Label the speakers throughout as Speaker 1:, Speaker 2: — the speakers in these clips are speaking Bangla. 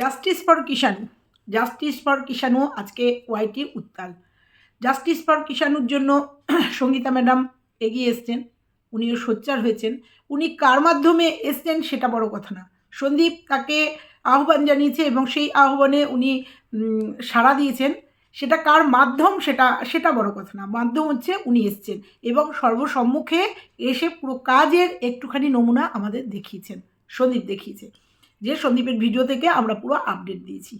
Speaker 1: Justice for Kishanu justice for Kishanu আজকে ওয়াইটি উত্তাল। জাস্টিস ফর কিষাণুর জন্য সঙ্গীতা ম্যাডাম এগিয়ে এসছেন। উনিও সোচ্চার হয়েছেন। উনি কার মাধ্যমে এসছেন সেটা বড় কথা না। সন্দীপ তাকে আহ্বান জানিয়েছে এবং সেই আহ্বানে উনি সাড়া দিয়েছেন। সেটা কার মাধ্যম সেটা সেটা বড় কথা না। মাধ্যম হচ্ছে উনি এসছেন এবং সর্বসম্মুখে এসে পুরো কাজের একটুখানি নমুনা আমাদের দেখিয়েছেন। সন্দীপ দেখিয়েছে। যে সন্দীপের ভিডিও থেকে আমরা পুরো আপডেট দিয়েছি।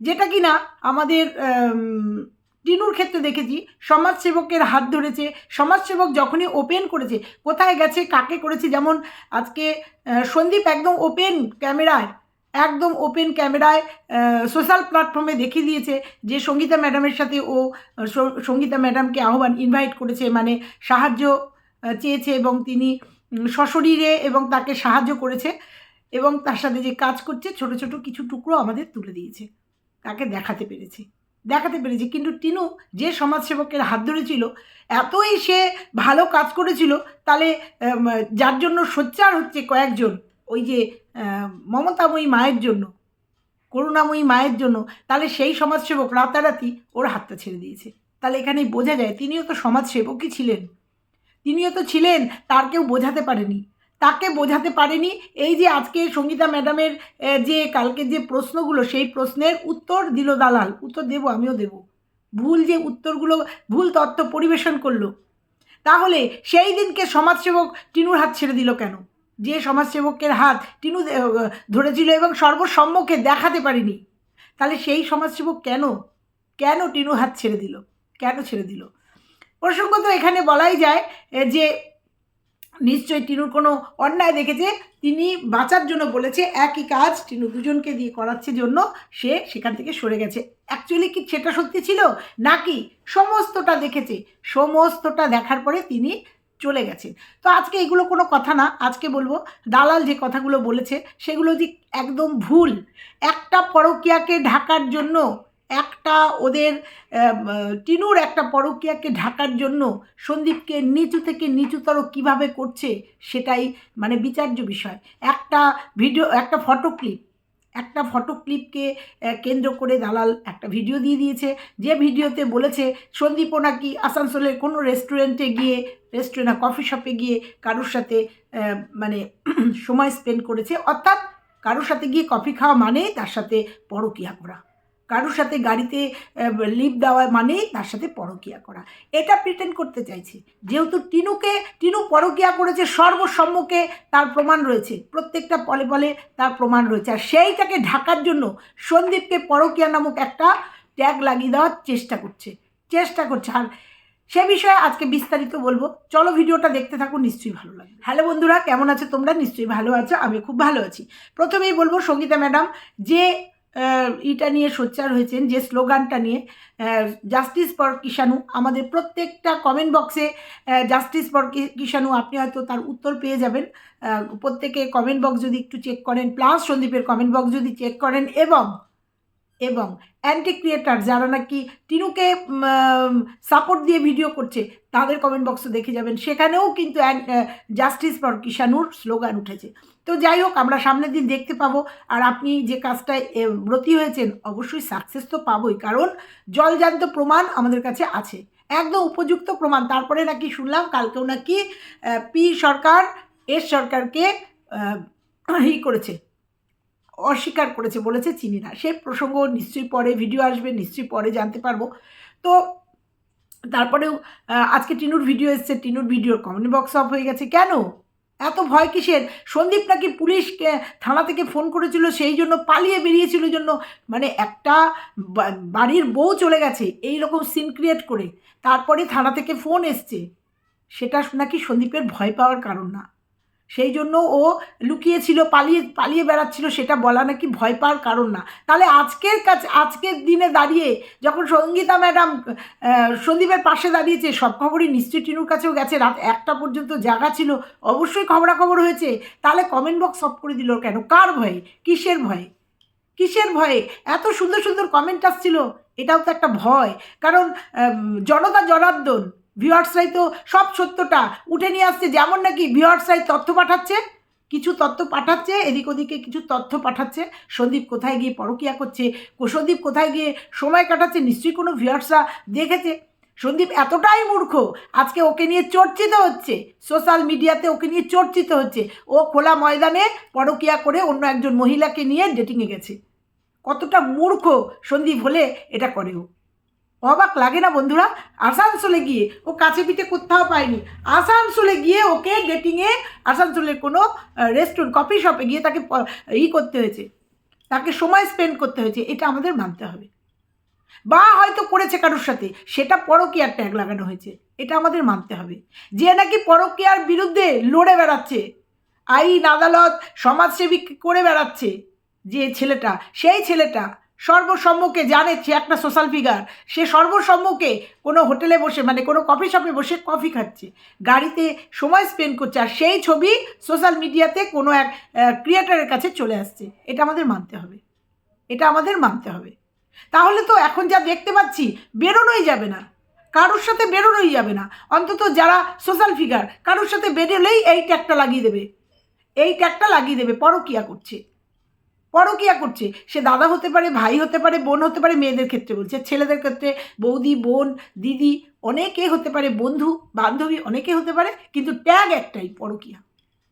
Speaker 1: যেটা কি না আমাদের আম, টিনুর ক্ষেত্রে দেখেছি সমাজসেবকের হাত ধরেছে সমাজসেবক যখনই ওপেন করেছে কোথায় গেছে কাকে করেছে যেমন আজকে সন্দীপ একদম ওপেন ক্যামেরায় একদম ওপেন ক্যামেরায় সোশ্যাল প্ল্যাটফর্মে দেখিয়ে দিয়েছে যে সঙ্গীতা ম্যাডামের সাথে ও সঙ্গীতা ম্যাডামকে আহ্বান ইনভাইট করেছে মানে সাহায্য চেয়েছে এবং তিনি সশরীরে এবং তাকে সাহায্য করেছে। এবং তার সাথে যে কাজ করছে, ছোট ছোট কিছু টুকরো আমাদের তুলে দিয়েছে। তাকে দেখাতে পেরেছে। দেখাতে পেরেছি। কিন্তু টিনু যে সমাজসেবকের হাত ধরেছিল, এতই সে ভালো কাজ করেছিল, তাহলে যার জন্য সোচ্চার হচ্ছে কয়েকজন, ওই যে মমতাময়ী মায়ের জন্য, করুণাময়ী মায়ের জন্য, তাহলে সেই সমাজসেবক রাতারাতি ওর হাতটা ছেড়ে দিয়েছে। তাহলে এখানেই বোঝা যায়, তিনিও তো সমাজসেবকই ছিলেন। তিনিও তো ছিলেন, তার কেউ বোঝাতে পারেনি। তাকে বোঝাতে পারেনি। এই যে আজকে সঙ্গীতা ম্যাডামের যে কালকে যে প্রশ্নগুলো, সেই প্রশ্নের উত্তর দিল দালাল। উত্তর দেব, আমিও দেব। ভুল যে উত্তরগুলো, ভুল তত্ত্ব পরিবেশন করল। তাহলে সেই দিনকে সমাজসেবক টিনুর হাত ছেড়ে দিল কেন? যে সমাজসেবকের হাত টিনু ধরেছিল এবং সর্বসম্মুখে দেখাতে পারিনি। তাহলে সেই সমাজসেবক কেন? কেন টিনু হাত ছেড়ে দিল? কেন ছেড়ে দিল? প্রসঙ্গত এখানে বলাই যায় যে নিশ্চয়ই টিনুর কোনো অন্যায় দেখেছে। তিনি বাঁচার জন্য বলেছে, একই কাজ টিনু দুজনকে দিয়ে করাচ্ছে জন্য সে সেখান থেকে সরে গেছে। অ্যাকচুয়ালি কি সেটা সত্যি ছিল? নাকি সমস্তটা দেখেছে? সমস্তটা দেখার পরে তিনি চলে গেছেন তো আজকে এগুলো কোনো কথা না। আজকে বলব, দালাল যে কথাগুলো বলেছে, সেগুলো যে একদম ভুল। একটা পরকীয়াকে ঢাকার জন্য একটা ওদের টিনুর একটা পরকীয়াকে ঢাকার জন্য সন্দীপকে নিচু থেকে নিচুতর কীভাবে করছে সেটাই মানে বিচার্য বিষয়। একটা ভিডিও, একটা ফটো ক্লিপ, একটা ফটো ক্লিপকে কেন্দ্র করে দালাল একটা ভিডিও দিয়ে দিয়েছে। যে ভিডিওতে বলেছে, সন্দীপও নাকি আসানসোলের কোনো রেস্টুরেন্টে গিয়ে রেস্টুরেন্ট কফি শপে গিয়ে কারোর সাথে মানে সময় স্পেন্ড করেছে। অর্থাৎ কারোর সাথে গিয়ে কফি খাওয়া মানেই তার সাথে পরকিয়া করা। কারোর সাথে গাড়িতে লিভ দেওয়া মানেই তার সাথে পরকিয়া করা। এটা প্রিটেন্ড করতে চাইছে। যেহেতু টিনুকে, টিনু পরকিয়া করেছে সর্বসম্মুখে, তার প্রমাণ রয়েছে। প্রত্যেকটা পলে পলে তার প্রমাণ রয়েছে। আর সেইটাকে ঢাকার জন্য সন্দীপকে পরকিয়া নামক একটা ট্যাগ লাগিয়ে দেওয়ার চেষ্টা করছে। চেষ্টা করছে। আর সে বিষয়ে আজকে বিস্তারিত বলব। চলো ভিডিওটা দেখতে থাকো নিশ্চয়ই ভালো লাগে হ্যালো বন্ধুরা, কেমন আছো তোমরা? নিশ্চয়ই ভালো আছো আমি খুব ভালো আছি। প্রথমেই বলব সঙ্গীতা ম্যাডাম, যে ইটা নিয়ে সোচ্চার হয়েছেন যে স্লোগানটা নিয়ে জাস্টিস ফর কিষাণু আমাদের প্রত্যেকটা কমেন্ট বক্সে জাস্টিস ফর কিষাণু আপনি হয়তো তার উত্তর পেয়ে যাবেন। প্রত্যেকে কমেন্ট বক্স যদি একটু চেক করেন প্লাস সন্দীপের কমেন্ট বক্স যদি চেক করেন, এবং এবং অ্যান্টি ক্রিয়েটার যারা নাকি টিনুকে সাপোর্ট দিয়ে ভিডিও করছে, তাদের কমেন্ট বক্সে দেখে যাবেন। সেখানেও কিন্তু জাস্টিস ফর কিষাণুর স্লোগান উঠেছে। তো যাই হোক, আমরা সামনের দিন দেখতে পাবো। আর আপনি যে কাজটায় ব্রতী হয়েছেন, অবশ্যই সাকসেস তো পাবোই। কারণ জলজান্ত প্রমাণ আমাদের কাছে আছে। একদম উপযুক্ত প্রমাণ। তারপরে নাকি শুনলাম, কালকেও নাকি পি সরকার, এস সরকারকে ই করেছে। অস্বীকার করেছে, বলেছে চিনি না। সে প্রসঙ্গ নিশ্চয়ই পরে ভিডিও আসবে, নিশ্চয়ই পরে জানতে পারব। তো তারপরেও আজকে টিনুর ভিডিও এসছে, টিনুর ভিডিওর কমেন্ট বক্স অফ হয়ে গেছে। কেন? এত ভয় কিসের? সন্দীপ নাকি পুলিশকে থানা থেকে ফোন করেছিল, সেই জন্য পালিয়ে বেরিয়েছিল জন্য। মানে একটা বাড়ির বউ চলে গেছে, এই রকম সিন ক্রিয়েট করে। তারপরে থানা থেকে ফোন এসছে। সেটা নাকি সন্দীপের ভয় পাওয়ার কারণ না। সেই জন্য ও লুকিয়েছিল, পালিয়ে পালিয়ে বেড়াচ্ছিল, সেটা বলা নাকি ভয় পাওয়ার কারণ না। তাহলে আজকের কাছে আজকের দিনে দাঁড়িয়ে যখন সঙ্গীতা ম্যাডাম সন্দীপের পাশে দাঁড়িয়েছে, সব খবরই নিশ্চয়ই টিনুর কাছেও গেছে। রাত একটা পর্যন্ত জায়গা ছিল, অবশ্যই খবরাখবর হয়েছে। তাহলে কমেন্ট বক্স অফ করে দিল কেন? কার ভয়ে? কিসের ভয়ে? কিসের ভয়ে? এত সুন্দর সুন্দর কমেন্ট আসছিল, এটাও তো একটা ভয়। কারণ জনতা জনার্দন ভিওয়ার্সরাই তো সব সত্যটা উঠে নিয়ে আসছে, যেমন নাকি ভিওয়ার্সরাই তথ্য পাঠাচ্ছে, কিছু তথ্য পাঠাচ্ছে, এদিক ওদিকে কিছু তথ্য পাঠাচ্ছে। সন্দীপ কোথায় গিয়ে পরকিয়া করছে, সন্দীপ কোথায় গিয়ে সময় কাটাচ্ছে, নিশ্চয়ই কোনো ভিউয়ার্সরা দেখেছে। সন্দীপ এতটাই মূর্খ, আজকে ওকে নিয়ে চর্চিত হচ্ছে, সোশ্যাল মিডিয়াতে ওকে নিয়ে চর্চিত হচ্ছে। ও খোলা ময়দানে পরকিয়া করে অন্য একজন মহিলাকে নিয়ে ডেটিংয়ে গেছে। কতটা মূর্খ সন্দীপ হলে এটা করে ও অবাক লাগে না বন্ধুরা? আসানসোলে গিয়ে। ও কাছে পিঠে কোথাও পায়নি। আসানসোলে গিয়ে ওকে ডেটিংয়ে আসানসোলের কোনো রেস্টুরেন্ট কফি শপে গিয়ে তাকে ই করতে হয়েছে। তাকে সময় স্পেন্ড করতে হয়েছে। এটা আমাদের মানতে হবে। বা হয়তো করেছে কারোর সাথে। সেটা পরকীয়ার ট্যাগ লাগানো হয়েছে। এটা আমাদের মানতে হবে। যে নাকি পরকীয়ার বিরুদ্ধে লড়ে বেড়াচ্ছে। আইন আদালত সমাজসেবী করে বেড়াচ্ছে? যে ছেলেটা, সেই ছেলেটা সর্বসম্মুখে জানে সে একটা সোশ্যাল ফিগার সে সর্বসম্মুখে কোনো হোটেলে বসে মানে কোনো কফি শপে বসে কফি খাচ্ছে, গাড়িতে সময় স্পেন্ড করছে, আর সেই ছবি সোশ্যাল মিডিয়াতে কোনো এক ক্রিয়েটারের কাছে চলে আসছে। এটা আমাদের মানতে হবে। এটা আমাদের মানতে হবে। তাহলে তো এখন যা দেখতে পাচ্ছি, বেরোনোই যাবে না। কারোর সাথে বেরোনোই যাবে না। অন্তত যারা সোশ্যাল ফিগার কারোর সাথে বেরোলেই এই ট্যাগটা লাগিয়ে দেবে। এই ট্যাগটা লাগিয়ে দেবে, পরকিয়া করছে। পরকিয়া করছে। সে দাদা হতে পারে, ভাই হতে পারে, বোন হতে পারে, মেয়েদের ক্ষেত্রে বলছে ছেলেদের ক্ষেত্রে বৌদি, বোন, দিদি, অনেকে হতে পারে বন্ধু, বান্ধবী, অনেকে হতে পারে, কিন্তু ট্যাগ একটাই পরকিয়া।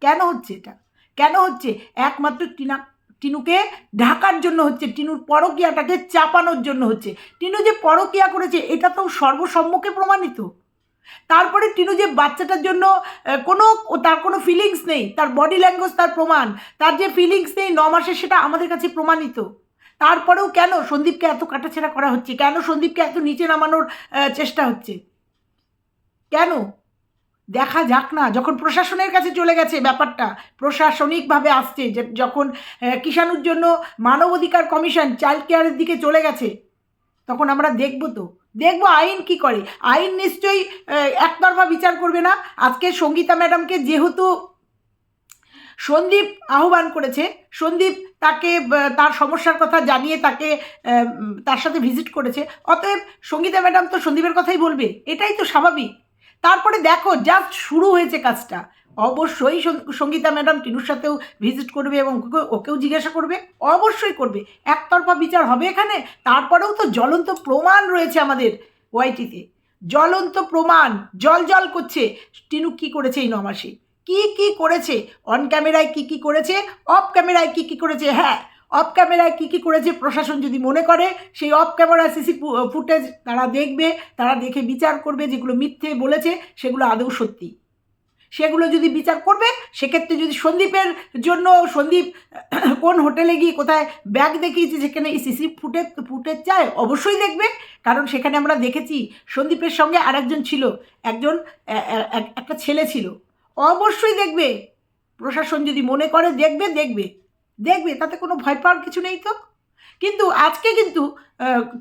Speaker 1: কেন হচ্ছে এটা? কেন হচ্ছে? একমাত্র টিনা, টিনুকে ঢাকার জন্য হচ্ছে, টিনুর পরকিয়াটাকে চাপানোর জন্য হচ্ছে। টিনু যে পরকিয়া করেছে, এটা তো সর্বসম্মুখে প্রমাণিত। তারপরে টিনু যে বাচ্চাটার জন্য কোনো তার কোনো ফিলিংস নেই, তার বডি ল্যাঙ্গুয়েজ তার প্রমাণ, তার যে ফিলিংস নেই ন মাসে সেটা আমাদের কাছে প্রমাণিত। তারপরেও কেন সন্দীপকে এত কাটাছেড়া করা হচ্ছে? কেন সন্দীপকে এত নিচে নামানোর চেষ্টা হচ্ছে? কেন? দেখা যাক না, যখন প্রশাসনের কাছে চলে গেছে ব্যাপারটা, প্রশাসনিকভাবে আসছে যখন কিষাণুর জন্য মানবাধিকার কমিশন চাইল্ড কেয়ারের দিকে চলে গেছে, তখন আমরা দেখব তো। দেখব আইন কি করে। আইন নিশ্চয়ই একতরফা বিচার করবে না। আজকে সঙ্গীতা ম্যাডামকে যেহেতু সন্দীপ আহ্বান করেছে, সন্দীপ তাকে তার সমস্যার কথা জানিয়ে তাকে তার সাথে ভিজিট করেছে। অতএব সঙ্গীতা ম্যাডাম তো সন্দীপের কথাই বলবে। এটাই তো স্বাভাবিক। তারপরে দেখো জাস্ট শুরু হয়েছে কাজটা। অবশ্যই সঙ্গীতা ম্যাডাম টিনুর সাথেও ভিজিট করবে এবং ওকে- ওকেও জিজ্ঞাসা করবে, অবশ্যই করবে। একতরফা বিচার হবে এখানে, তারপরেও তো জ্বলন্ত প্রমাণ রয়েছে আমাদের ওয়াইটিতে। জ্বলন্ত প্রমাণ, জল জল করছে। টিনু কি করেছে এই নমাসে? কি কি করেছে? অন ক্যামেরায় কি কি করেছে? অফ ক্যামেরায় কি কি করেছে? হ্যাঁ অফ ক্যামেরায় কী কী করেছে প্রশাসন যদি মনে করে, সেই অফ ক্যামেরা সিসি ফুটেজ তারা দেখবে, তারা দেখে বিচার করবে যেগুলো মিথ্যে বলেছে, সেগুলো আদৌ সত্যি। সেগুলো যদি বিচার করবে, সেক্ষেত্রে যদি সন্দীপের জন্য সন্দীপ কোন হোটেলে গিয়ে কোথায় ব্যাগ দেখিয়েছে, সেখানে এই সিসি ফুটেজ ফুটেজ চায়, অবশ্যই দেখবে। কারণ সেখানে আমরা দেখেছি সন্দীপের সঙ্গে আরেকজন ছিল, একজন একটা ছেলে ছিল। অবশ্যই দেখবে। প্রশাসন যদি মনে করে, দেখবে দেখবে। দেখবে, তাতে কোনো ভয় পাওয়ার কিছু নেই তো। কিন্তু আজকে কিন্তু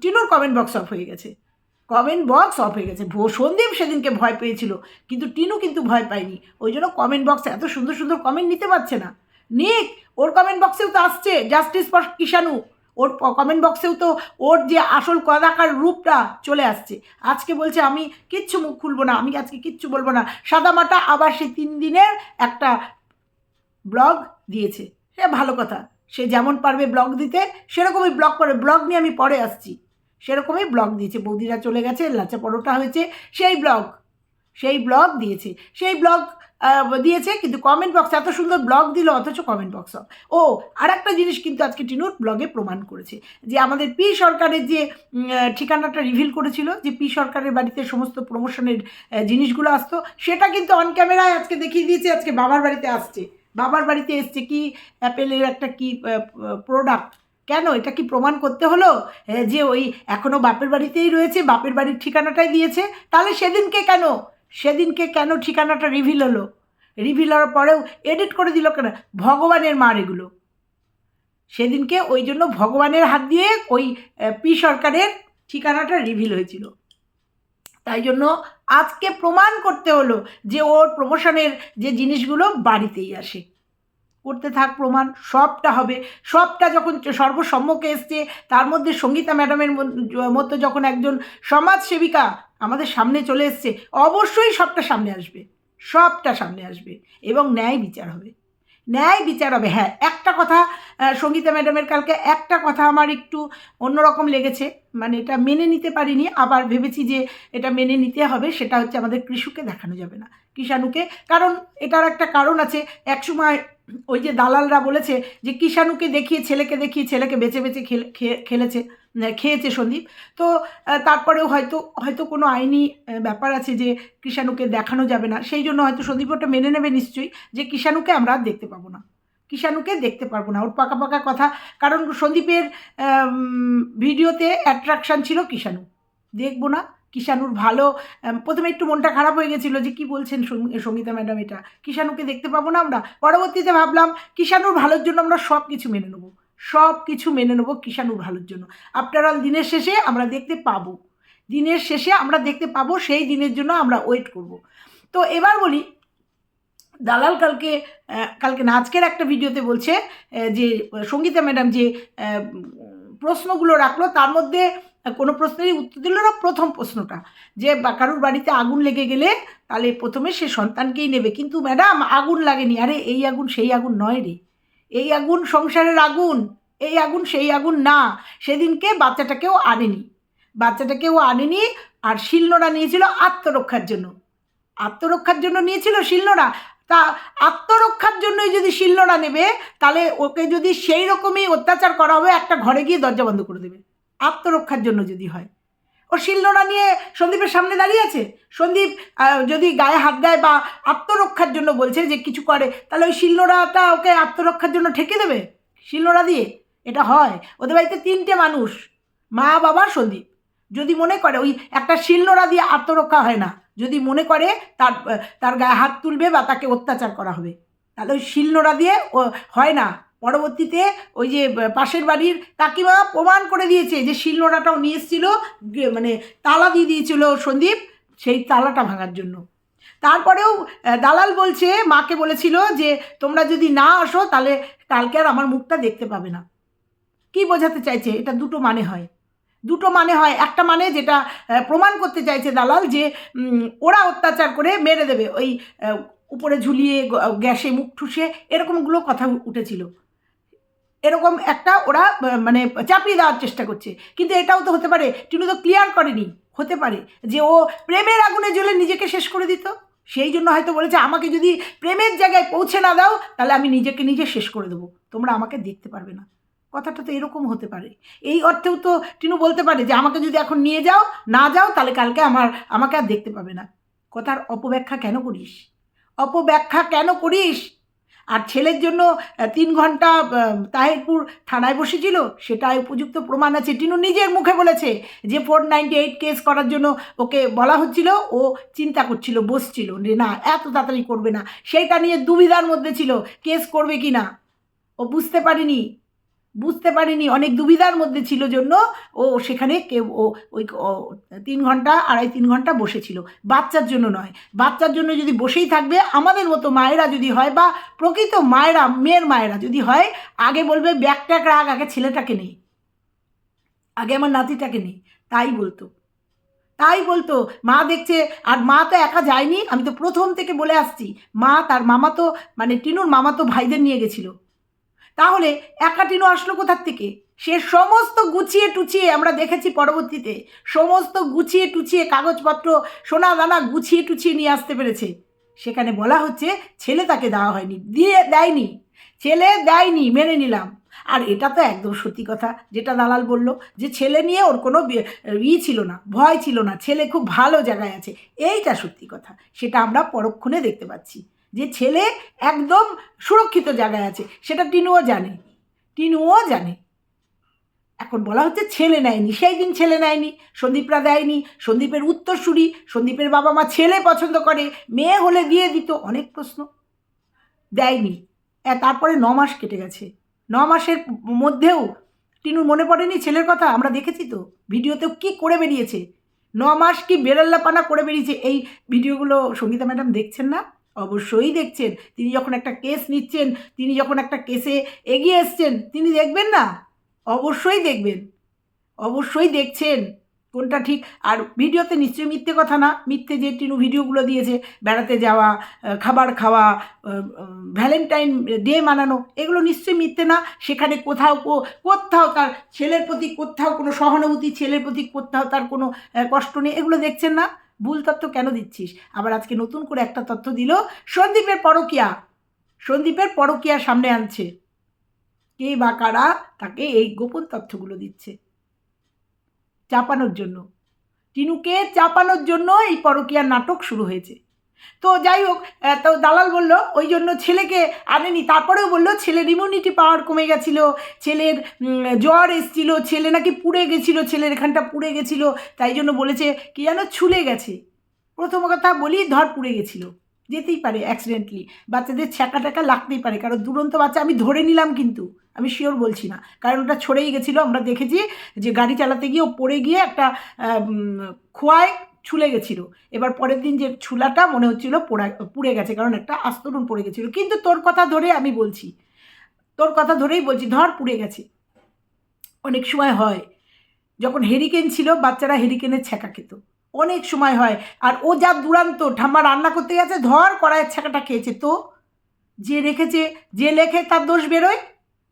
Speaker 1: টিনুর কমেন্ট বক্স অফ হয়ে গেছে। কমেন্ট বক্স অফ হয়ে গেছে। সন্দীপ সেদিনকে ভয় পেয়েছিল, কিন্তু টিনু কিন্তু ভয় পায়নি। ওই জন্য কমেন্ট বক্সে এত সুন্দর সুন্দর কমেন্ট নিতে পারছে না। নিক, ওর কমেন্ট বক্সেও তো আসছে জাস্টিস ফর কিষাণু। ওর কমেন্ট বক্সেও তো ওর যে আসল কদাকার রূপটা চলে আসছে। আজকে বলছে, আমি কিচ্ছু মুখ খুলবো না, আমি আজকে কিচ্ছু বলব না। সাদামাটা আবার সেই তিন দিনের একটা ব্লগ দিয়েছে। সে ভালো কথা। সে যেমন পারবে ব্লগ দিতে, সেরকমই ব্লগ করে ব্লগ নিয়ে আমি পরে আসছি। সেরকমই ব্লগ দিয়েছে। বৌদিরা চলে গেছে লাচা পরোটা হয়েছে, সেই ব্লগ সেই ব্লগ দিয়েছে। সেই ব্লগ দিয়েছে, কিন্তু কমেন্ট বক্স এত সুন্দর ব্লগ দিল, অথচ কমেন্ট বক্স ও আর একটা জিনিস কিন্তু আজকে টিনুর ব্লগে প্রমাণ করেছে, যে আমাদের পি সরকারের যে ঠিকানাটা রিভিল করেছিল, যে পি সরকারের বাড়িতে সমস্ত প্রমোশনের জিনিসগুলো আসতো, সেটা কিন্তু অন ক্যামেরায় আজকে দেখিয়ে দিয়েছে, আজকে বাবার বাড়িতে আসছে। বাবার বাড়িতে এসছে কি অ্যাপেলের একটা কি প্রোডাক্ট কেন? এটা কি প্রমাণ করতে হলো? যে ওই এখনও বাপের বাড়িতেই রয়েছে, বাপের বাড়ির ঠিকানাটাই দিয়েছে। তাহলে সেদিনকে কেন? সেদিনকে কেন ঠিকানাটা রিভিল হলো? রিভিল হওয়ার পরেও এডিট করে দিল কেন? ভগবানের মার এগুলো। সেদিনকে ওই জন্য ভগবানের হাত দিয়ে ওই পি সরকারের ঠিকানাটা রিভিল হয়েছিল। তাই জন্য আজকে প্রমাণ করতে হলো যে ওর প্রমোশনের যে জিনিসগুলো বাড়িতেই আসে। করতে থাক প্রমাণ সবটা হবে। সবটা যখন সর্বসম্মুখে এসছে, তার মধ্যে সঙ্গীতা ম্যাডামের মতো যখন একজন সমাজসেবিকা আমাদের সামনে চলে এসছে, অবশ্যই সবটা সামনে আসবে। সবটা সামনে আসবে এবং ন্যায় বিচার হবে। ন্যায় বিচার হবে হ্যাঁ। একটা কথা সঙ্গীতা ম্যাডামের কালকে একটা কথা আমার একটু অন্যরকম লেগেছে। মানে এটা মেনে নিতে পারিনি, আবার ভেবেছি যে এটা মেনে নিতে হবে, সেটা হচ্ছে আমাদের কৃষুকে দেখানো যাবে না। কিষাণুকে, কারণ এটার একটা কারণ আছে, একসময় ওই যে দালালরা বলেছে যে কিষাণুকে দেখিয়ে ছেলেকে দেখিয়ে ছেলেকে বেছে বেছে খেলেছে খেয়েছে সন্দীপ। তো তারপরেও হয়তো হয়তো কোনো আইনি ব্যাপার আছে যে কিষাণুকে দেখানো যাবে না। সেই জন্য হয়তো সন্দীপ ওটা মেনে নেবে নিশ্চয়ই যে কিষাণুকে আমরা আর দেখতে পাবো না। কিষাণুকে দেখতে পারব না। ওর পাকা পাকা কথা। কারণ সন্দীপের ভিডিওতে অ্যাট্রাকশান ছিল কিষাণু। দেখব না। কিষাণুর ভালো প্রথমে একটু মনটা খারাপ হয়ে গেছিল যে কি বলছেন সঙ্গীতা ম্যাডাম এটা। কিষানুকে দেখতে পাবো না আমরা। পরবর্তীতে ভাবলাম, কিষানুর ভালোর জন্য আমরা সব কিছু মেনে নেব। সব কিছু মেনে নেব কিষাণুর ভালোর জন্য। আফটার অল দিনের শেষে আমরা দেখতে পাবো। দিনের শেষে আমরা দেখতে পাবো, সেই দিনের জন্য আমরা ওয়েট করব। তো এবার বলি, দালাল কালকে কালকে না, আজকের একটা ভিডিওতে বলছে যে সঙ্গীতা ম্যাডাম যে প্রশ্নগুলো রাখল, তার মধ্যে কোনো প্রশ্নেরই উত্তর দিল না। প্রথম প্রশ্নটা, যে কারুর বাড়িতে আগুন লেগে গেলে তাহলে প্রথমে সে সন্তানকেই নেবে। কিন্তু ম্যাডাম, আগুন লাগেনি। আরে, এই আগুন সেই আগুন নয় রে। এই আগুন সংসারের আগুন। এই আগুন সেই আগুন না। সেদিনকে বাচ্চাটাকেও আনেনি। বাচ্চাটাকেও আনেনি আর শিলনোড়া নিয়েছিল আত্মরক্ষার জন্য। আত্মরক্ষার জন্য নিয়েছিল শিলনোড়া। তা আত্মরক্ষার জন্যই যদি শিলনোড়া নেবে, তাহলে ওকে যদি সেই রকমই অত্যাচার করা হবে, একটা ঘরে গিয়ে দরজা বন্ধ করে দেবে। আত্মরক্ষার জন্য যদি হয়। ও শিলনোড়া নিয়ে সন্দীপের সামনে দাঁড়িয়ে আছে? সন্দীপ যদি গায়ে হাত দেয় বা আত্মরক্ষার জন্য বলছে যে কিছু করে, তাহলে ওই শিলনোড়াটা ওকে আত্মরক্ষার জন্য ঠেকে দেবে? শিলনোড়া দিয়ে? এটা হয়। ওদের বাড়িতে তিনটে মানুষ, মা, বাবা, সন্দীপ। যদি মনে করে, ওই একটা শিলনোড়া দিয়ে আত্মরক্ষা হয় না, যদি মনে করে তার তার গায়ে হাত তুলবে বা তাকে অত্যাচার করা হবে, তাহলে ওই শিলনোড়া দিয়ে ও হয় না। পরবর্তীতে ওই যে পাশের বাড়ির কাকিমা প্রমাণ করে দিয়েছে যে শিলনোড়াটাও নিয়ে এসেছিল মানে তালা দিয়ে দিয়েছিল সন্দীপ সেই তালাটা ভাঙার জন্য। তারপরেও দালাল বলছে, মাকে বলেছিল যে তোমরা যদি না আসো তাহলে কালকে আর আমার মুখটা দেখতে পাবে না। কি বোঝাতে চাইছে? এটা দুটো মানে হয়। দুটো মানে হয়। একটা মানে যেটা প্রমাণ করতে চাইছে দালাল যে ওরা অত্যাচার করে মেরে দেবে। ওই উপরে ঝুলিয়ে গ্যাসে মুখ ঠুসে এরকমগুলো কথা উঠেছিল। এরকম একটা ওরা মানে চাপিয়ে দেওয়ার চেষ্টা করছে। কিন্তু এটাও তো হতে পারে, টিনু তো ক্লিয়ার করেনি, হতে পারে, যে ও প্রেমের আগুনে জ্বলে নিজেকে শেষ করে দিত। সেই জন্য হয়তো বলেছে, আমাকে যদি প্রেমের জায়গায় পৌঁছে না দাও, তাহলে আমি নিজেকে নিজে শেষ করে দেবো। তোমরা আমাকে দেখতে পারবে না। কথাটা তো এরকম হতে পারে। এই অর্থেও তো টিনু বলতে পারে যে, আমাকে যদি এখন নিয়ে যাও, না যাও, তাহলে কালকে আমার, আমাকে আর দেখতে পাবে না। কথার অপব্যাখ্যা কেন করিস? অপব্যাখ্যা কেন করিস? আর ছেলের জন্য তিন ঘণ্টা তাহেরপুর থানায় বসেছিল, সেটাই উপযুক্ত প্রমাণ আছে। টিনু নিজের মুখে বলেছে যে ফোর নাইনটি এইট কেস করার জন্য ওকে বলা হচ্ছিল, ও চিন্তা করছিল, বসছিল যে, না, এত তাড়াতাড়ি করবে না। সেইটা নিয়ে দুবিধার মধ্যে ছিল, কেস করবে কি না ও বুঝতে পারিনি। বুঝতে পারিনি, অনেক দুবিধার মধ্যে ছিল জন্য ও সেখানে কেউ, ও ওই তিন ঘণ্টা, আড়াই, তিন ঘণ্টা বসেছিল। বাচ্চার জন্য নয়। বাচ্চার জন্য যদি বসেই থাকবে, আমাদের মতো মায়েরা যদি হয় বা প্রকৃত মায়েরা, মেয়ের মায়েরা যদি হয়, আগে বলবে, ব্যাগ ট্যাগ রাগ আগে ছেলেটাকে নেই আগে আমার নাতিটাকে নেই তাই বলতো। তাই বলতো। মা দেখছে, আর মা তো একা যায়নি, আমি তো প্রথম থেকে বলে আসছি। মা, তার মামা তো মানে টিনুর মামা তো ভাইদের নিয়ে গেছিল। তাহলে একা টিনু আসলো কোথার থেকে? সে সমস্ত গুছিয়ে টুচিয়ে আমরা দেখেছি পরবর্তীতে, সমস্ত গুছিয়ে টুচিয়ে কাগজপত্র, সোনা দানা গুছিয়ে টুচিয়ে নিয়ে আসতে পেরেছে। সেখানে বলা হচ্ছে ছেলে তাকে দেওয়া হয়নি, দিয়ে দেয়নি। ছেলে দেয়নি, মেনে নিলাম। আর এটা তো একদম সত্যি কথা, যেটা দালাল বলল, যে ছেলে নিয়ে ওর কোনো ই ছিল না, ভয় ছিল না, ছেলে খুব ভালো জায়গায় আছে। এইটা সত্যি কথা, সেটা আমরা পরক্ষণে দেখতে পাচ্ছি। যে ছেলে একদম সুরক্ষিত জায়গায় আছে, সেটা টিনুও জানে। টিনুও জানে। এখন বলা হচ্ছে ছেলে নেয়নি, সেই দিন ছেলে নেয়নি, সন্দীপরা দেয়নি, সন্দীপের উত্তরসূরি, সন্দীপের বাবা মা ছেলে পছন্দ করে, মেয়ে হলে দিয়ে দিত, অনেক প্রশ্ন। দেয়নি। তারপরে ন মাস কেটে গেছে। ন মাসের মধ্যেও টিনুর মনে পড়েনি ছেলের কথা? আমরা দেখেছি তো। ভিডিওতেও কি করে বেরিয়েছে? ন মাস কি বেড়াল্লাপানা করে বেরিয়েছে? এই ভিডিওগুলো সঙ্গীতা ম্যাডাম দেখছেন না? অবশ্যই দেখছেন। তিনি যখন একটা কেস নিচ্ছেন, তিনি যখন একটা কেসে এগিয়ে এসছেন, তিনি দেখবেন না? অবশ্যই দেখবেন। অবশ্যই দেখছেন কোনটা ঠিক। আর ভিডিওতে নিশ্চয়ই মিথ্যে কথা না। মিথ্যে যে টিনু ভিডিওগুলো দিয়েছে, বেড়াতে যাওয়া খাবার খাওয়া ভ্যালেন্টাইন ডে মানানো, এগুলো নিশ্চয়ই মিথ্যে না। সেখানে কোথাও কোথাও তার ছেলের প্রতি কোথাও কোনো সহানুভূতি, ছেলের প্রতি কোথাও তার কোনো কষ্ট নেই। এগুলো দেখছেন না? ভুল তথ্য কেন দিচ্ছিস? আবার আজকে নতুন করে একটা তথ্য দিল, সন্দীপের পরকিয়া। সন্দীপের পরকিয়া সামনে আনছে। কে বা কারা তাকে এই গোপন তথ্যগুলো দিচ্ছে। চাপানোর জন্য। টিনুকে চাপানোর জন্য এই পরকিয়ার নাটক শুরু হয়েছে। তো যাই হোক তো দালাল বলল, ওই জন্য ছেলেকে আনেনি। তারপরেও বলল, ছেলের ইমিউনিটি পাওয়ার কমে গেছিল, ছেলের জ্বর এসছিল, ছেলে নাকি পুড়ে গেছিল, ছেলের এখানটা পুড়ে গেছিল, তাই জন্য বলেছে কি যেন ছুলে গেছে। প্রথম কথা বলি, ধর পুড়ে গেছিল। যেতেই পারে অ্যাক্সিডেন্টলি বাচ্চাদের ছ্যাঁকা ট্যাকা লাগতেই পারে, কারণ দুরন্ত বাচ্চা আমি ধরে নিলাম কিন্তু, আমি শিওর বলছি না। কারণ ওটা ছড়েই গেছিল, আমরা দেখেছি যে গাড়ি চালাতে গিয়ে ও পড়ে গিয়ে একটা খোয়ায় ছুলে গেছিল। এবার পরের দিন যে ছুলাটা মনে হচ্ছিল পোড়া, পুড়ে গেছে, কারণ একটা আস্তরণ পড়ে গেছিল। কিন্তু তোর কথা ধরে আমি বলছি, তোর কথা ধরেই বলছি, ধর পুড়ে গেছে। অনেক সময় হয়, যখন হেরিকেন ছিল, বাচ্চারা হেরিকেনের ছ্যাঁকা খেত। অনেক সময় হয়, আর ও যা দুরান্ত, ঠাম্মা রান্না করতে গেছে, ধর কড়াইয়ের ছ্যাঁকাটা খেয়েছে। তো যে রেখেছে, যে লেখে তার দোষ বেরোয়?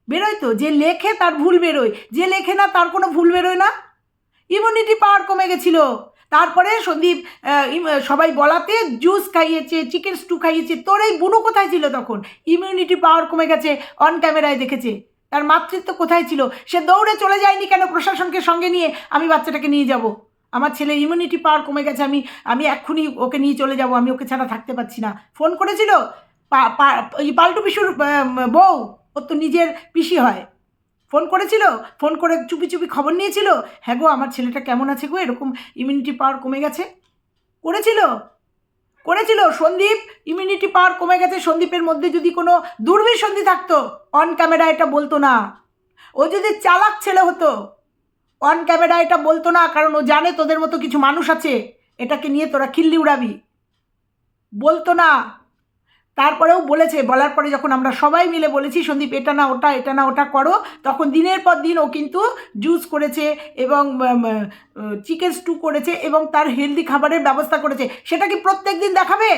Speaker 1: বেরোয় তো, যে লেখে তার ভুল বেরোয়। যে লেখে না, তার কোনো ভুল বেরোয় না? ইমিউনিটি পাওয়ার কমে গেছিল। তারপরে সন্দীপ সবাই বলাতে জুস খাইয়েছে চিকেন স্টু খাইয়েছে। তোর এই বুনু কোথায় ছিল তখন? ইমিউনিটি পাওয়ার কমে গেছে অন ক্যামেরায় দেখেছে। তার মাতৃত্ব কোথায় ছিল? সে দৌড়ে চলে যায়নি কেন প্রশাসনকে সঙ্গে নিয়ে? আমি বাচ্চাটাকে নিয়ে যাব। আমার ছেলে ইমিউনিটি পাওয়ার কমে গেছে, আমি আমি এক্ষুনি ওকে নিয়ে চলে যাব, আমি ওকে ছাড়া থাকতে পারছি না। ফোন করেছিল? পাল্টু পিসুর বউ, ওর তো নিজের পিসি হয়। ফোন করেছিল? ফোন করে চুপি চুপি খবর নিয়েছিল? হ্যাঁ গো, আমার ছেলেটা কেমন আছে গো? এরকম ইমিউনিটি পাওয়ার কমে গেছে। করেছিল? করেছিল? সন্দীপ ইমিউনিটি পাওয়ার কমে গেছে। সন্দীপের মধ্যে যদি কোনো দুর্বিসন্ধি থাকতো অন ক্যামেরা এটা বলতো না। ও যদি চালাক ছেলে হতো অন ক্যামেরা এটা বলতো না, কারণ ও জানে তোদের মতো কিছু মানুষ আছে। এটাকে নিয়ে তোরা খিল্লি উড়াবি। বলতো না। তারপরেও বলেছে, বলার পরে যখন আমরা সবাই মিলে বলেছি, সন্দীপ, এটা না, ওটা, এটা না, ওটা করো, তখন দিনের পর দিন ও কিন্তু জুস করেছে এবং চিকেন স্টু করেছে এবং তার হেলদি খাবারের ব্যবস্থা করেছে। সেটা কি প্রত্যেক দিন দেখাবে?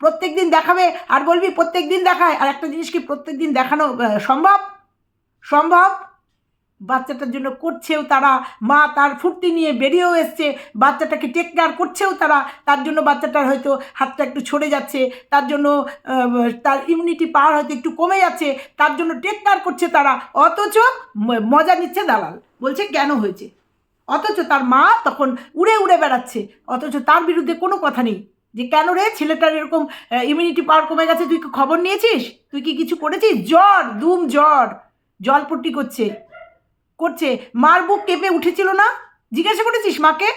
Speaker 1: প্রত্যেক দিন দেখাবে? আর বলবি, প্রত্যেক দিন দেখায়? আর একটা জিনিস কি প্রত্যেক দিন দেখানো সম্ভব? সম্ভব? বাচ্চাটার জন্য করছেও তারা, মা তার ফুর্তি নিয়ে বেরিয়েও এসছে, বাচ্চাটাকে টেক কেয়ার করছেও তারা, তার জন্য বাচ্চাটার হয়তো হাতটা একটু ছড়ে যাচ্ছে, তার জন্য তার ইমিউনিটি পাওয়ার হয়তো একটু কমে যাচ্ছে, তার জন্য টেক কেয়ার করছে তারা, অথচ মজা নিচ্ছে দালাল। বলছে, কেন হয়েছে? অথচ তার মা তখন উড়ে উড়ে বেড়াচ্ছে, অথচ তার বিরুদ্ধে কোনো কথা নেই। যে কেন রে, ছেলেটার এরকম ইমিউনিটি পাওয়ার কমে গেছে, তুই খবর নিয়েছিস? তুই কি কিছু করেছিস? জ্বর দুম জ্বর, জল জলপট্টি করছে। করছে? মার বুক কেঁপে উঠেছিল না? জিজ্ঞাসা করেছিস মাকে?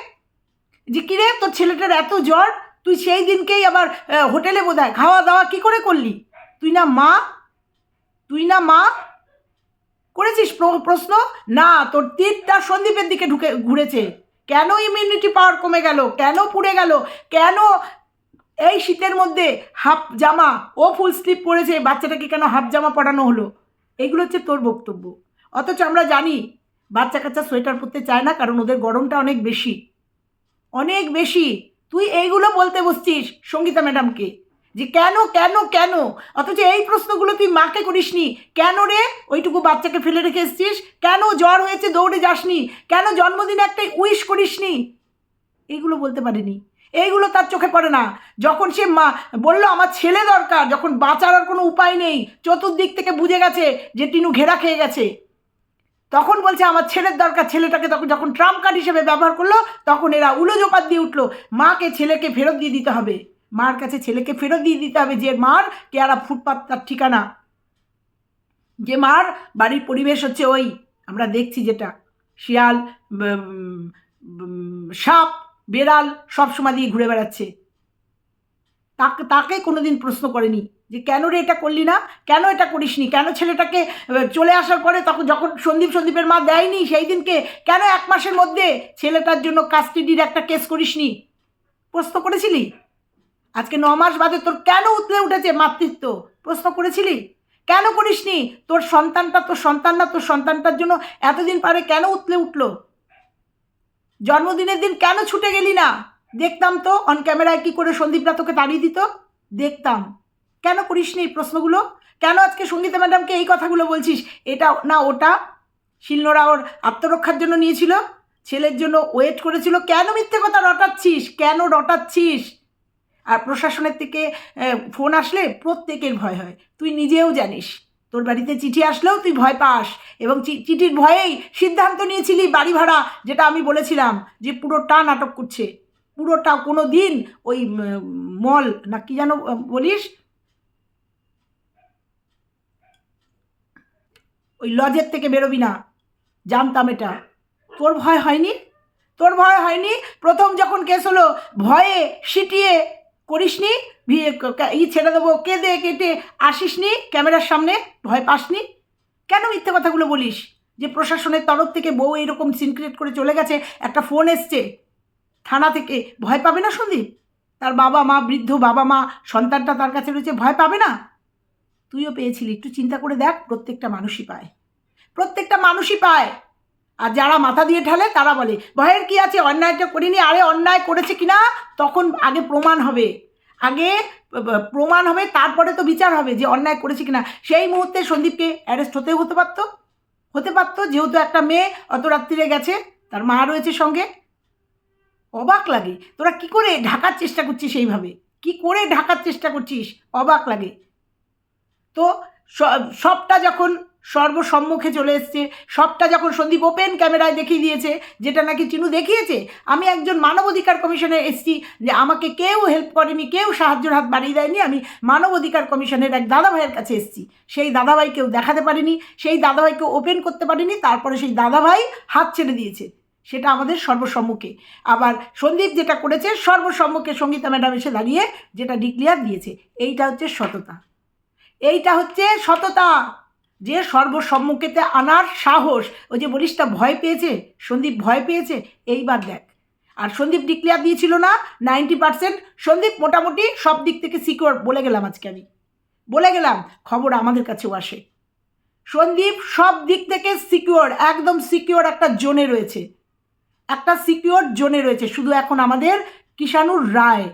Speaker 1: যে কিরে, তোর ছেলেটার এত জ্বর? তুই সেই দিনকেই আবার হোটেলে বোধহয় খাওয়া দাওয়া কি করে করলি? তুই না মা? তুই না মা? করেছিস প্রশ্ন? না, তোর তীরটা সন্দীপের দিকে ঢুকে, ঘুরেছে। কেন ইমিউনিটি পাওয়ার কমে গেল? কেন পুড়ে গেল? কেন এই শীতের মধ্যে হাফ জামা, ও ফুল স্লিপ পরেছে, বাচ্চাটাকে কেন হাফ জামা পরানো হলো? এগুলো হচ্ছে তোর বক্তব্য। অথচ আমরা জানি বাচ্চা কাচ্চা সোয়েটার পরতে চায় না, কারণ ওদের গরমটা অনেক বেশি। অনেক বেশি। তুই এইগুলো বলতে বসছিস সঙ্গীতা ম্যাডামকে যে কেন কেন কেন? অথচ এই প্রশ্নগুলো তুই মাকে করিসনি। কেন রে? ওইটুকু বাচ্চাকে ফেলে রেখে এসছিস? কেন জ্বর হয়েছে, দৌড়ে যাসনি? কেন জন্মদিনে একটা উইশ করিসনি? এইগুলো বলতে পারিনি। এইগুলো তার চোখে পড়ে না। যখন সে মা বলল, আমার ছেলে দরকার যখন বাঁচার আর কোনো উপায় নেই, চতুর্দিক থেকে বুঝে গেছে যে টিনু ঘেরা খেয়ে গেছে। তখন বলছে, আমার ছেলের দরকার, ছেলেটাকে তখন যখন ট্রাম্প কার্ড হিসেবে ব্যবহার করল, তখন এরা উলোজোপাত দিয়ে উঠল। মাকে, ছেলেকে ফেরত দিয়ে দিতে হবে। মার কাছে ছেলেকে ফেরত দিয়ে দিতে হবে। যে মার কেয়ারা ফুটপাত তার ঠিকানা। যে মার বাড়ির পরিবেশ হচ্ছে ওই। আমরা দেখছি যেটা। শিয়াল সাপ, বেড়াল সব সময় দিয়ে ঘুরে বেড়াচ্ছে। তাকে তাকে কোনোদিন প্রশ্ন করেনি। যে কেন রে এটা করলি না? কেন এটা করিসনি? কেন ছেলেটাকে চলে আসার পরে তখন যখন সন্দীপ সন্দীপের মা দেয়নি সেই দিনকে, কেন এক মাসের মধ্যে ছেলেটার জন্য কাস্টাডির একটা কেস করিসনি? প্রশ্ন করেছিলি? আজকে ন মাস বাদে তোর কেন উতলে উঠেছে মাতৃত্ব? প্রশ্ন করেছিলি? কেন করিসনি? তোর সন্তানটা, তোর সন্তান না, তোর সন্তানটার জন্য এতদিন পারে কেন উতলে উঠল? জন্মদিনের দিন কেন ছুটে গেলি না? দেখতাম তো অন ক্যামেরায় কি করে সন্দীপরা তোকে তাড়িয়ে দিত? দেখতাম। কেন করিস নি এই প্রশ্নগুলো? কেন আজকে সঙ্গীতা ম্যাডামকে এই কথাগুলো বলছিস? এটা না ওটা। শিলনোড়া ওর আত্মরক্ষার জন্য নিয়েছিল। ছেলের জন্য ওয়েট করেছিল। কেন মিথ্যে কথা রটাচ্ছিস? কেন রটাচ্ছিস? আর প্রশাসনের থেকে ফোন আসলে প্রত্যেকের ভয় হয়। তুই নিজেও জানিস। তোর বাড়িতে চিঠি আসলেও তুই ভয় পাস। এবং চিঠির ভয়েই সিদ্ধান্ত নিয়েছিলি বাড়ি ভাড়া, যেটা আমি বলেছিলাম যে পুরোটা নাটক করছে। পুরোটা কোনো দিন ওই মল না কি যেন বলিস? ওই লজের থেকে বেরোবি না। জানতাম এটা। তোর ভয় হয়নি? তোর ভয় হয়নি? প্রথম যখন কেস হলো, ভয়ে সিটিয়ে করিসনি? ই ছেড়ে দেবো, কেঁদে কেটে আসিসনি ক্যামেরার সামনে? ভয় পাসনি? কেন মিথ্যে কথাগুলো বলিস? যে প্রশাসনের তরফ থেকে বউ এরকম সিনক্রিয়েট করে চলে গেছে, একটা ফোন এসছে। থানা থেকে। ভয় পাবে না সন্দীপ? তার বাবা মা, বৃদ্ধ বাবা মা, সন্তানটা তার কাছে রয়েছে, ভয় পাবে না? তুইও পেয়েছিলি, একটু চিন্তা করে দেখ প্রত্যেকটা মানুষই পায়। প্রত্যেকটা মানুষই পায়। আর যারা মাথা দিয়ে ঢালে তারা বলে, ভয়ের কি আছে, অন্যায়টা করিনি, আরে অন্যায় করেছে কিনা? তখন আগে প্রমাণ হবে। আগে প্রমাণ হবে, তারপরে তো বিচার হবে যে অন্যায় করেছে কিনা। সেই মুহূর্তে সন্দীপকে অ্যারেস্ট হতেও হতে পারতো। হতে পারতো, যেহেতু একটা মেয়ে অত রাত্রিরে গেছে, তার মা রয়েছে সঙ্গে। অবাক লাগে। তোরা কি করে ঢাকার চেষ্টা করছিস এইভাবে? কি করে ঢাকার চেষ্টা করছিস? অবাক লাগে। তো সবটা যখন সর্বসম্মুখে চলে এসছে, সবটা যখন সন্দীপ ওপেন ক্যামেরায় দেখিয়ে দিয়েছে, যেটা নাকি চিনু দেখিয়েছে, আমি একজন মানবাধিকার কমিশনে এসেছি যে আমাকে কেউ হেল্প করেনি, কেউ সাহায্যের হাত বাড়িয়ে দেয়নি, আমি মানবাধিকার কমিশনের এক দাদাভাইয়ের কাছে এসেছি। সেই দাদাভাইকেও দেখাতে পারিনি, সেই দাদাভাইকে ওপেন করতে পারিনি, তারপরে সেই দাদাভাই হাত ছেড়ে দিয়েছে। সেটা আমাদের সর্বসম্মুখে। আবার সন্দীপ যেটা করেছে, সর্বসম্মুখে সঙ্গীতা ম্যাডাম এসে দাঁড়িয়ে যেটা ডিক্লিয়ার দিয়েছে, এইটা হচ্ছে সততা। এইটা হচ্ছে সততা। যে সর্বসম্মুখেতে আনার সাহস, ওই যে বলিস তা ভয় পেয়েছে, সন্দীপ ভয় পেয়েছে, এইবার দেখ। আর সন্দীপ ডিক্লেয়ার দিয়েছিল না নাইনটি পার্সেন্ট সন্দীপ মোটামুটি সব দিক থেকে সিকিওর বলে গেলাম আজকে আমি। বলে গেলাম, খবর আমাদের কাছেও আসে। সন্দীপ সব দিক থেকে সিকিওর একদম সিকিওর একটা জোনে রয়েছে। একটা সিকিওর জোনে রয়েছে, শুধু এখন আমাদের কিষাণুর রায়,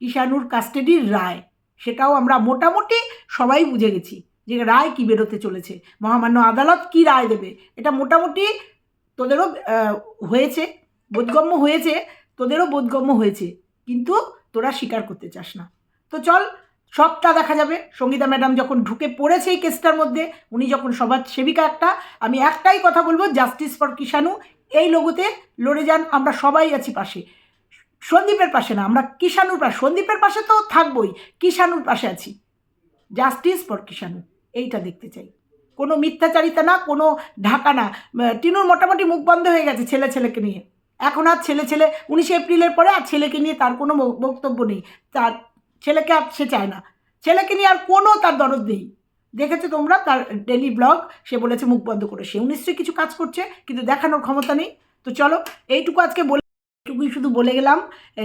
Speaker 1: কিষাণুর কাস্টাডির রায়। সেটাও আমরা মোটামুটি সবাই বুঝে গেছি যে রায় কি বেরোতে চলেছে, মহামান্য আদালত কি রায় দেবে? এটা মোটামুটি তোদেরও হয়েছে, বোধগম্য হয়েছে, তোদেরও বোধগম্য হয়েছে, কিন্তু তোরা স্বীকার করতে চাস না। তো চল, সবটা দেখা যাবে। সঙ্গীতা ম্যাডাম যখন ঢুকে পড়েছে এই কেসটার মধ্যে, উনি যখন সবার সেবিকা একটা, আমি একটাই কথা বলব, জাস্টিস ফর কিষাণু, এই লোগোতে লড়ে যান, আমরা সবাই আছি পাশে। সন্দীপের পাশে না, আমরা কিষাণুর পাশে, সন্দীপের পাশে তো থাকবই, কিষাণুর পাশে আছি। জাস্টিস ফর কিষাণু, এইটা দেখতে চাই। কোনো মিথ্যাচারিতা না, কোনো ঢাকা না। টিনুর মোটামুটি মুখ বন্ধ হয়ে গেছে ছেলে ছেলেকে নিয়ে। এখন আর ছেলে ছেলে, উনিশে এপ্রিলের পরে আর ছেলেকে নিয়ে তার কোনো বক্তব্য নেই। তার ছেলেকে আর সে চায় না। ছেলেকে নিয়ে আর কোনো তার দরদ নেই। দেখেছ তোমরা তার ডেলি ব্লগ? সে বলেছে মুখ বন্ধ করে। সে নিশ্চয়ই কিছু কাজ করছে, কিন্তু দেখানোর ক্ষমতা নেই। তো চলো, এইটুকু আজকে বলে এইটুকুই শুধু বলে গেলাম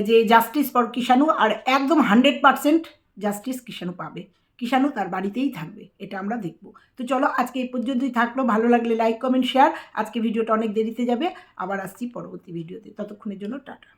Speaker 1: যে জাস্টিস ফর কিষাণু আর একদম হান্ড্রেড পারসেন্ট জাস্টিস কিষাণু পাবে। কিষাণু তার বাড়িতেই থাকবে, এটা আমরা দেখব। তো চলো আজকে এই পর্যন্তই থাকল। ভালো লাগলে লাইক কমেন্ট শেয়ার আজকে ভিডিওটা অনেক দেরিতে যাবে, আবার আসছি পরবর্তী ভিডিওতে। ততক্ষণের জন্য টাটা।